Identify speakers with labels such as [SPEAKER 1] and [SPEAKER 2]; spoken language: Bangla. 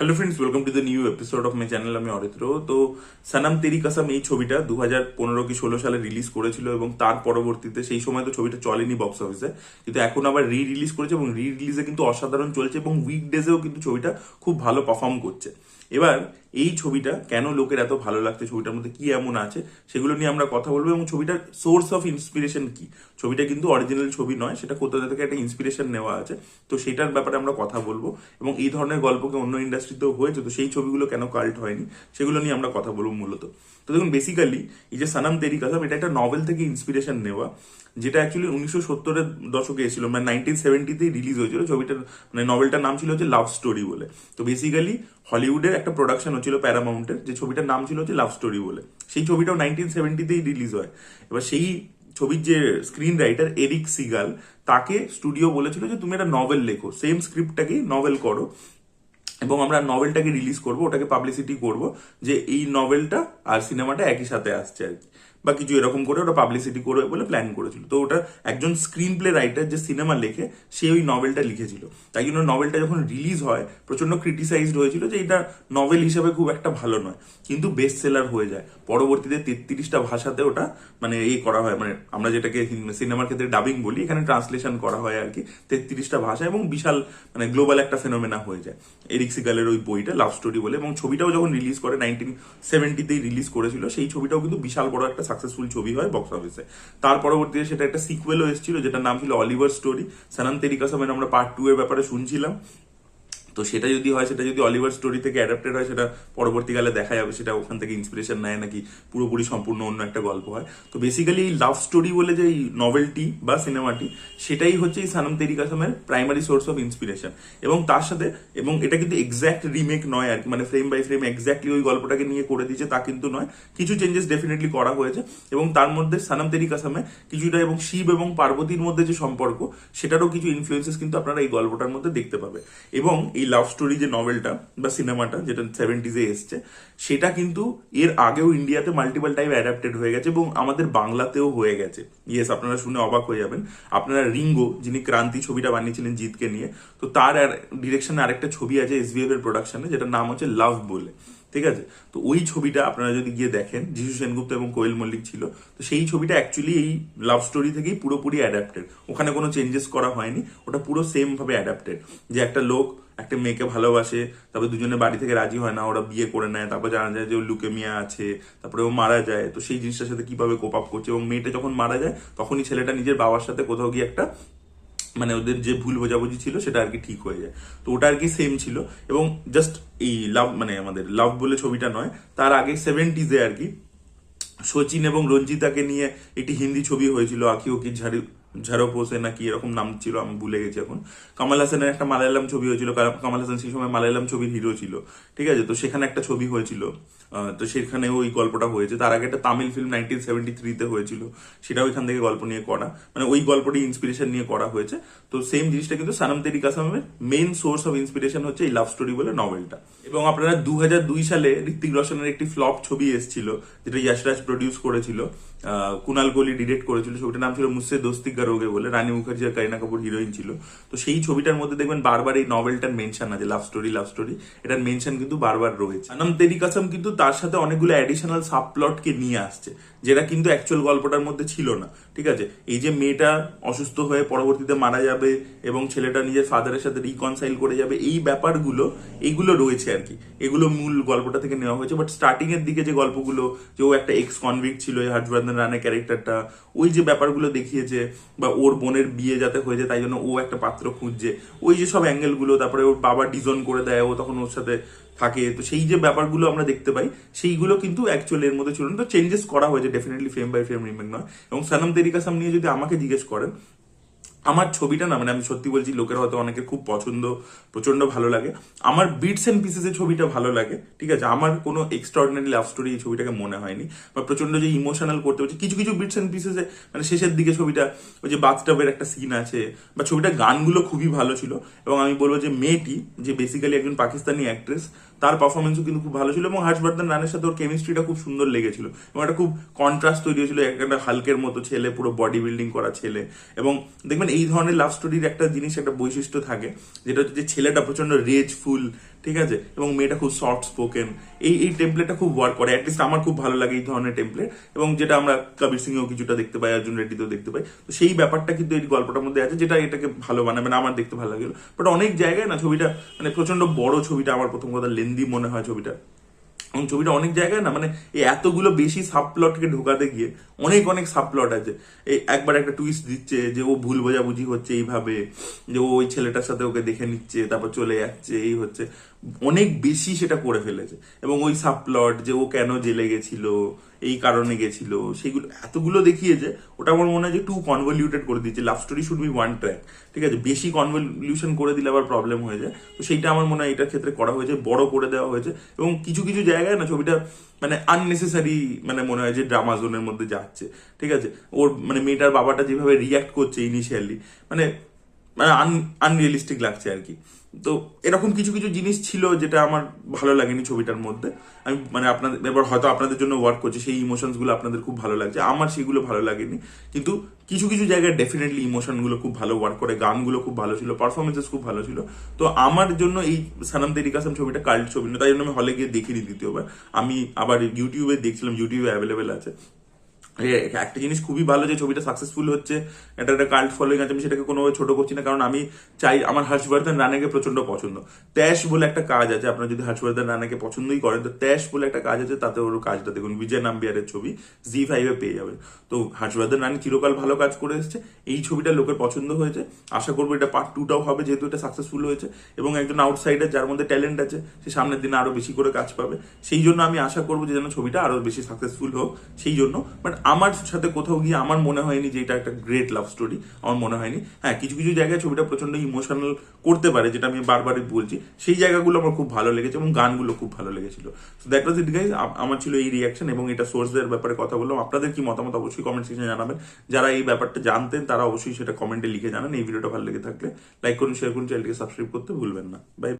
[SPEAKER 1] Hello friends welcome to the new episode of my channel আমি অরিত্র। তো সানাম তেরি কাসাম এই ছবিটা দু হাজার পনেরো কি ষোলো সালে রিলিজ করেছিল এবং তার পরবর্তীতে সেই সময় তো ছবিটা চলেনি বক্স অফিসে কিন্তু এখন আবার রি রিলিজ করেছে এবং রি রিলিজে কিন্তু অসাধারণ চলছে এবং উইক উইকডেজেও কিন্তু ছবিটা খুব ভালো পারফর্ম করছে। এবার এই ছবিটা কেন লোকের এত ভালো লাগছে, ছবিটার মধ্যে কি এমন আছে, সেগুলো নিয়ে আমরা কথা বলব এবং ছবিটার সোর্স অফ ইন্সপিরেশন কি? ছবিটা কিন্তু অরিজিনাল ছবি নয়, সেটা কোথাও থেকে একটা ইন্সপিরেশন নেওয়া আছে, তো সেটার ব্যাপারে আমরা কথা বলব এবং এই ধরনের গল্পকে অন্য ইন্ডাস্ট্রিতেও হয়েছে, তো সেই ছবিগুলো কেন কাল্ট হয়নি? সেগুলো নিয়ে আমরা কথা বলব মূলত। তো দেখুন বেসিক্যালি এই যে সানাম তেরি কাসাম, এটা একটা নভেল থেকে ইন্সপিরেশন নেওয়া, যেটা অ্যাকচুয়ালি উনিশশো সত্তরের দশকে এসেছিল মানে নাইনটিন সেভেন্টিতেই রিলিজ হয়েছিল। ছবিটার মানে নভেলটার নাম ছিল হচ্ছে লাভ স্টোরি বলে। তো বেসিক্যালি হলিউডের একটা প্রোডাকশন হচ্ছিল প্যারামাউন্টের যে ছবিটার নাম ছিল হচ্ছে লাভ স্টোরি বলে। সেই ছবিটাও নাইনটিন সেভেন্টিতেই রিলিজ হয়। এবার সেই ছবির যে স্ক্রিন রাইটার এরিক সিগাল তাকে স্টুডিও বলেছিল যে তুমি একটা নভেল লেখো সেম স্ক্রিপ্টটাকেই নভেল করো। এবং আমরা নভেলটাকে রিলিজ করব, ওটাকে পাবলিসিটি করব যে এই নভেলটা আর সিনেমাটা একই সাথে আসছে আর কি। বা কিছু এরকম করে ওটা পাবলিসিটি করবে বলে প্ল্যান করেছিল। তো ওটা একজন স্ক্রিন প্লে রাইটার যে সিনেমা লেখে, সে ওই নভেলটা লিখেছিল। তাই জন্য নভেলটা যখন রিলিজ হয় প্রচণ্ড ক্রিটিসাইজড হয়েছিল যে এটা নভেল হিসাবে খুব একটা ভালো নয়। কিন্তু বেস্ট সেলার হয়ে যায়। পরবর্তীতে তেত্রিশটা ভাষাতে ওটা মানে এই করা হয়। মানে আমরা যেটাকে সিনেমার ক্ষেত্রে ডাবিং বলি, এখানে ট্রান্সলেশন করা হয় আর কি। তেত্রিশটা ভাষা এবং বিশাল মানে গ্লোবাল একটা ফেনোমেনা হয়ে যায়। এরিক সিগালের ওই বইটা লাভ স্টোরি বলে এবং ছবিটাও যখন রিলিজ করে নাইনটিন সেভেন্টিতেই রিলিজ করেছিল, সেই ছবিটাও কিন্তু বিশাল বড় একটা সাকসেসফুল ছবি হয় বক্স অফিসে তার পরবর্তীতে সেটা একটা সিকুয়েলও এসেছিল, যেটার নাম ছিল অলিভার স্টোরি সানান তেরিকাসামের আমরা পার্ট টু এর ব্যাপারে শুনছিলাম। তো সেটা যদি হয়, সেটা যদি অলিভার স্টোরি থেকে অ্যাডাপ্টেড হয়, সেটা পরবর্তীকালে দেখা যাবে, সেটা ওখান থেকে ইন্সপিরেশন নেয় নাকি পুরোপুরি সম্পূর্ণ অন্য একটা গল্প হয়। তো বেসিক্যালি এই লাভ স্টোরি বলে যে এই নভেলটি বা সিনেমাটি সেটাই হচ্ছে এই সানাম তেরি কাসামের প্রাইমারি সোর্স অফ ইন্সপিরেশন এবং তার সাথে, এবং এটা কিন্তু এক্স্যাক্ট রিমেক নয় আর কি মানে ফ্রেম বাই ফ্রেম এক্স্যাক্টলি ওই গল্পটাকে নিয়ে করে দিয়েছে, তা কিন্তু নয়। কিছু চেঞ্জেস ডেফিনেটলি করা হয়েছে, এবং তার মধ্যে সানাম তেরি কাসামে কিছুটা এবং শিব এবং পার্বতীর মধ্যে যে সম্পর্ক, সেটারও কিছু ইনফ্লুয়েন্সেস কিন্তু আপনারা এই গল্পটার মধ্যে দেখতে পাবে। এবং এই লাভ স্টোরি যে নভেলটা বা সিনেমাটা যেটা সেভেন্টিজে এসছে, সেটা কিন্তু এর আগেও ইন্ডিয়াতে মাল্টিপাল টাইম অ্যাডাপ্টেড হয়ে গেছে এবং আমাদের বাংলাতেও হয়ে গেছে। ইয়েস আপনারা শুনে অবাক হয়ে যাবেন। আপনারা রিঙ্গো যিনি ক্রান্তি ছবিটা বানিয়েছিলেন জিতকে নিয়ে, তো তার ডিরেকশনে আরেকটা ছবি আছে এস এসবিএফ এর প্রোডাকশনে যেটার নাম হচ্ছে লাভ বলে। ঠিক আছে? তো ওই ছবিটা আপনারা যদি গিয়ে দেখেন, যিশু সেনগুপ্ত এবং কোয়েল মল্লিক ছিল, তো সেই ছবিটা অ্যাকচুয়ালি এই লাভ স্টোরি থেকেই পুরোপুরি অ্যাডাপ্টেড ওখানে কোনো চেঞ্জেস করা হয়নি, ওটা পুরো সেম ভাবে অ্যাডাপ্টেড যে একটা লোক, একটা মেয়েকে ভালোবাসে, তারপরে দুজনে বাড়ি থেকে রাজি হয় না, ওরা বিয়ে করে নেয়, তারপর জানা যায় যে ও লুকেমিয়া আছে, তারপরে ও মারা যায়, তো সেই জিনিসটার সাথে কীভাবে কোপ আপ করছে? এবং মেয়েটা যখন মারা যায়, তখনই ছেলেটা নিজের বাবার সাথে কোথাও গিয়ে একটা মানে ওদের যে ভুল বোঝাবুঝি ছিল সেটা আর কি ঠিক হয়ে যায়। তো ওটা আর কি সেম ছিল এবং জাস্ট এই লাভ মানে আমাদের লাভ বলে ছবিটা নয়, তার আগে সেভেন্টিজে আর কি সচিন এবং রঞ্জিতাকে নিয়ে একটি হিন্দি ছবি হয়েছিল, আঁকি ওকি ঝাড়ি, ঝাড়ো পোষে নাকি এরকম নাম ছিল, আমি ভুলে গেছি এখন। কামাল হাসানের একটা মালায়ালাম ছবি হয়েছিল কামাল হাসান সেই সময় মালায়ালাম ছবির হিরো ছিল, ঠিক আছে? তো সেখানে একটা ছবি হয়েছিল। তো সেখানে ওই গল্পটা হয়েছে। তার আগে একটা তামিল ফিল্ম নাইনটিন সেভেন্টি থ্রিতে হয়েছিল। সেটাও এখান থেকে গল্প নিয়ে করা। মানে ওই গল্পটি ইন্সপিরেশন নিয়ে করা হয়েছে। তো সেম জিনিসটা কিন্তু সানাম তেরি কাসামের মেইন সোর্স অফ ইন্সপিরেশন হচ্ছে এই লাভ স্টোরি বলে নভেলটা এবং আপনারা দু দুই সালে ঋত্বিক রোশনের একটি ফ্লপ ছবি এসেছিল, যেটা ইয়াশরাজ প্রডিউস করেছিল কুনাল কোহলি ডিরেক্ট করেছিল। ছবিটার নাম ছিল মুসে দোস্তি গারোগে বলে। রানী মুখার্জি আর কারিনা কাপুর হিরোইন ছিল। তো সেই ছবিটার মধ্যে দেখবেন বারবার এই নভেলটার মেনশন আছে। লাভ স্টোরি লাভ স্টোরি এটার মেনশন কিন্তু বারবার রয়েছে। আনম তেরি কাসাম কিন্তু তার সাথে অনেকগুলো অ্যাডিশনাল সাবপ্লটকে নিয়ে আসছে, যেটা কিন্তু অ্যাকচুয়াল গল্পটার মধ্যে ছিল না, ঠিক আছে? এই যে মেয়েটা অসুস্থ হয়ে পরবর্তীতে মারা যাবে এবং ছেলেটা নিজের ফাদারের সাথে রিকনসাইল করে যাবে, এই ব্যাপারগুলো, এইগুলো রয়েছে আর কি। এগুলো মূল গল্পটা থেকে নেওয়া হয়েছে বাট স্টার্টিং এর দিকে যে গল্পগুলো, যে ও একটা এক্স কনভিক্ট ছিল হর্ষবর্ধন রানের ক্যারেক্টারটা ওই যে ব্যাপারগুলো দেখিয়েছে, বা ওর বোনের বিয়ে যাতে হয়েছে তাই জন্য ও একটা পাত্র খুঁজছে। ওই যে সব অ্যাঙ্গেলগুলো তারপরে ওর বাবা ডিজন করে দেয়, ও তখন ওর সাথে থাকে। তো সেই যে ব্যাপারগুলো আমরা দেখতে পাই, সেইগুলো কিন্তু অ্যাকচুয়ালি এর মধ্যে ছিল না তো চেঞ্জেস করা হয়েছে definitely frame by frame remake নয়। এবং সানাম তেরিকাসাম নিয়ে যদি আমাকে জিজ্ঞেস করেন আমার ছবিটা না মানে আমি সত্যি বলছি, লোকের হয়তো অনেকে খুব পছন্দ প্রচণ্ড ভালো লাগে। আমার বিটস এন্ড পিসেসের ছবিটা ভালো লাগে, ঠিক আছে? আমার কোনো এক্সট্রাঅর্ডিনারি লাভ স্টোরি এই ছবিটাকে মনে হয়নি। বা প্রচণ্ড যে ইমোশনাল করতে হচ্ছে, কিছু কিছু বিটস এন্ড পিসেসে মানে শেষের দিকে ছবিটা, ওই যে বাথটাবের একটা সিন আছে, বা ছবিটার গানগুলো খুবই ভালো ছিল। এবং আমি বলব যে মেয়েটি, যে বেসিক্যালি একজন পাকিস্তানি অ্যাক্ট্রেস তার পারফরমেন্সও কিন্তু খুব ভালো ছিল এবং হর্ষবর্ধন রানের সাথে ওর কেমিস্ট্রিটা খুব সুন্দর লেগেছিল। এবং একটা খুব কন্ট্রাস্ট তৈরি হয়েছিল একটা হালকের মতো ছেলে, পুরো বডি বিল্ডিং করা ছেলে। এবং দেখবেন দেখবেন এই ধরনের লাভ স্টোরির একটা জিনিস, একটা বৈশিষ্ট্য থাকে, যেটা হচ্ছে যে ছেলেটা প্রচণ্ড রেজফুল ঠিক আছে? এবং মেয়েটা খুব সফট স্পোকেন এই এই টেমপ্লেটটা খুব ওয়ার্ক করে অ্যাটলিস্ট আমার খুব ভালো লাগে এই ধরনের টেমপ্লেট এবং যেটা আমরা কবির সিংয়েও কিছুটা দেখতে পাই অর্জুন রেড্ডিতেও দেখতে পাই, তো সেই ব্যাপারটা কিন্তু এই গল্পটার মধ্যে আছে, যেটা এটাকে ভালো বানাবে মানে আমার দেখতে ভালো লাগল বাট অনেক জায়গায় না ছবিটা মানে প্রচণ্ড বড় ছবিটা, আমার প্রথম কথা লেন্দি মনে হয় ছবিটা। এবং ছবিটা অনেক জায়গায় না মানে এই এতগুলো বেশি সাবপ্লটকে ঢোকাতে গিয়ে অনেক অনেক সাবপ্লট আছে। এই একবার একটা টুইস্ট দিচ্ছে যে ও ভুল বোঝাবুঝি হচ্ছে এইভাবে, যে ও ওই ছেলেটার সাথে ওকে দেখে নিচ্ছে, তারপর চলে যাচ্ছে, এই হচ্ছে। অনেক বেশি সেটা করে ফেলেছে। এবং ওই সাবপ্লট যে ও কেন জেলে গেছিল এই কারণে গেছিল। সেগুলো, এতগুলো দেখিয়েছে, ওটা আমার মনে হয় যে টু কনভলিউটেড করে দিয়েছে। Love story should be one track ঠিক আছে? বেশি কনভলিউশন করে দিলে আবার প্রবলেম হয়ে যায়। তো সেইটা আমার মনে হয় এটার ক্ষেত্রে করা হয়েছে, বড় করে দেওয়া হয়েছে। এবং কিছু কিছু জায়গায় না ছবিটা মানে আননেসেসারি মানে মনে হয় যে ড্রামা জোনের মধ্যে যাচ্ছে, ঠিক আছে? ওর মানে মেয়েটার বাবাটা যেভাবে রিয়াক্ট করছে ইনিশিয়ালি মানে মানে আনরিয়েলিস্টিক লাগছে আর কি। তো এরকম কিছু কিছু জিনিস ছিল যেটা আমার ভালো লাগেনি ছবিটার মধ্যে। আমি মানে আপনাদের, এবার হয়তো আপনাদের জন্য ওয়ার্ক করছে, সেই ইমোশনসগুলো আপনাদের খুব ভালো লাগছে। আমার সেগুলো ভালো লাগেনি। কিন্তু কিছু কিছু জায়গায় ডেফিনেটলি ইমোশনগুলো খুব ভালো ওয়ার্ক করে, গানগুলো খুব ভালো ছিল পারফরমেন্সেস খুব ভালো ছিল। তো আমার জন্য এই সানাম তেরি কাসাম ছবিটা কাল্ট ছবি না, তাই জন্য আমি হলে গিয়ে দেখিনি দ্বিতীয়বার। আমি আবার ইউটিউবে দেখছিলাম ইউটিউবে অ্যাভেলেবেল আছে। একটা জিনিস খুবই ভালো যে ছবিটা সাকসেসফুল হচ্ছে এটা একটা কাল্ট ফলোইং আছে, আমি সেটাকে কোনোভাবে ছোট করছি না, কারণ আমি চাই, আমার হর্ষবর্ধন রানাকে প্রচণ্ড পছন্দ। ত্যাশ বলে একটা কাজ আছে, আপনারা যদি হর্ষবর্ধন রানাকে পছন্দই করেন, তো ত্যাশ বলে একটা কাজ আছে, তাতে ওর কাজটা দেখুন, বিজয় নাম্বিয়ারের ছবি জি ফাইভে পেয়ে যাবেন। তো হর্ষবর্ধন রানী চিরকাল ভালো কাজ করে এসেছে, এই ছবিটা লোকের পছন্দ হয়েছে, আশা করব এটা পার্ট টুটাও হবে, যেহেতু এটা সাকসেসফুল হয়েছে, এবং একজন আউটসাইডার যার মধ্যে ট্যালেন্ট আছে, সে সামনের দিনে আরও বেশি করে কাজ পাবে, সেই জন্য আমি আশা করব যে যেন ছবিটা আরও বেশি সাকসেসফুল হোক, সেই জন্য বাট আমার সাথে কোথাও গিয়ে আমার মনে হয়নি যে এটা একটা গ্রেট লাভ স্টোরি আমার মনে হয়নি। হ্যাঁ কিছু কিছু জায়গায় ছবিটা প্রচণ্ড ইমোশনাল করতে পারে, যেটা আমি বারবারই বলছি। সেই জায়গাগুলো আমার খুব ভালো লেগেছে এবং গানগুলো খুব ভালো লেগেছিল। তো দ্যাট ওয়াজ ইট গাইজ আমার ছিল এই রিয়াকশন এবং এটা সোর্সদের ব্যাপারে কথা বললাম। আপনাদের কি মতামত অবশ্যই কমেন্ট সেকশনে জানাবেন। যারা এই ব্যাপারটা জানতেন, তারা অবশ্যই সেটা কমেন্টে লিখে জানান। এই ভিডিওটা ভালো লেগে থাকলে লাইক করুন শেয়ার করুন চ্যানেলটিকে সাবস্ক্রাইব করতে ভুলবেন না। বাই